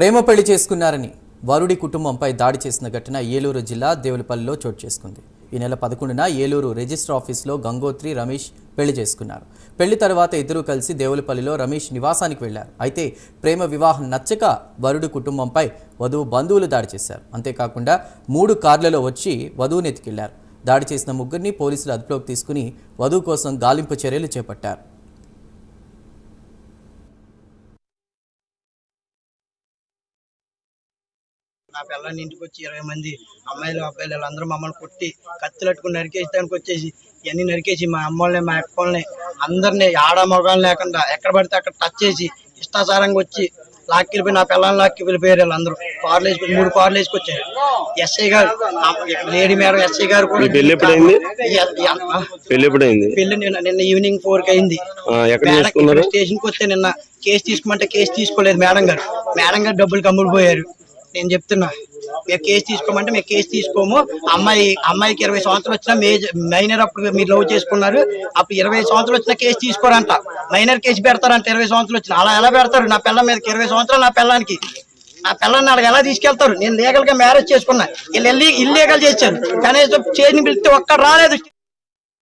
ప్రేమ పెళ్ళి చేసుకున్నారని వరుడి కుటుంబంపై దాడి చేసిన ఘటన ఏలూరు జిల్లా దేవులపల్లిలో చోటు చేసుకుంది. ఈ నెల పదకొండున ఏలూరు రిజిస్టర్ ఆఫీస్లో గంగోత్రి రమేష్ పెళ్ళి చేసుకున్నారు. పెళ్ళి తర్వాత ఇద్దరూ కలిసి దేవులపల్లిలో రమేష్ నివాసానికి వెళ్ళారు అయితే ప్రేమ వివాహం నచ్చక వరుడి కుటుంబంపై వధువు బంధువులు దాడి చేశారు. అంతేకాకుండా మూడు కార్లలో వచ్చి వధువుని ఎత్తుకెళ్ళారు. దాడి చేసిన ముగ్గురిని పోలీసులు అదుపులోకి తీసుకుని వధువు కోసం గాలింపు చర్యలు చేపట్టారు. నా పిల్లని ఇంటికి వచ్చి ఇరవై మంది అమ్మాయిలు అబ్బాయిలు వీళ్ళందరూ మమ్మల్ని కొట్టి కత్తులు పట్టుకుని నరికేసడానికి వచ్చేసి ఇవన్నీ నరికేసి మా అమ్మల్ని మా అక్కల్ని అందరినీ ఆడ మగాళ్ళు లేకుండా ఎక్కడ పడితే అక్కడ టచ్ చేసి ఇష్టాచారంగా వచ్చి లాక్కి వెళ్ళిపోయి నా పిల్లల్ని లాక్కి వెళ్ళిపోయారు వీళ్ళందరూ. కార్లు వేసుకొని మూడు కార్లు వేసుకొచ్చారు. ఎస్ఐ గారు లేడీ మేడం ఎస్ఐ గారు కూడా పెళ్ళి ఎప్పుడైంది? పెళ్ళి నిన్న నిన్న ఈవినింగ్ ఫోర్కి అయింది. స్టేషన్కి వస్తే నిన్న కేసు తీసుకోమంటే కేసు తీసుకోలేదు మేడం గారు. మేడం గారు డబ్బులు కమ్ముడిపోయారు నేను చెప్తున్నా మీరు కేసు తీసుకోమంటే మేము కేసు తీసుకోము. అమ్మాయి అమ్మాయికి ఇరవై సంవత్సరాలు వచ్చినా మేజర్ మైనర్ అప్పుడు మీరు లవ్ చేసుకున్నారు. అప్పుడు ఇరవై సంవత్సరాలు వచ్చినా కేసు తీసుకోరంట. మైనర్ కేసు పెడతారంట ఇరవై సంవత్సరాలు వచ్చిన. అలా ఎలా పెడతారు? నా పిల్ల మీదకి ఇరవై సంవత్సరాలు నా పిల్లానికి. నా పిల్లని అలా ఎలా తీసుకెళ్తారు? నేను లీగల్గా మ్యారేజ్ చేసుకున్నా. వీళ్ళు వెళ్ళి ఇల్లీగల్ చేశారు. కనీసం చేసిన పిలిస్తే ఒక్కడ రాలేదు.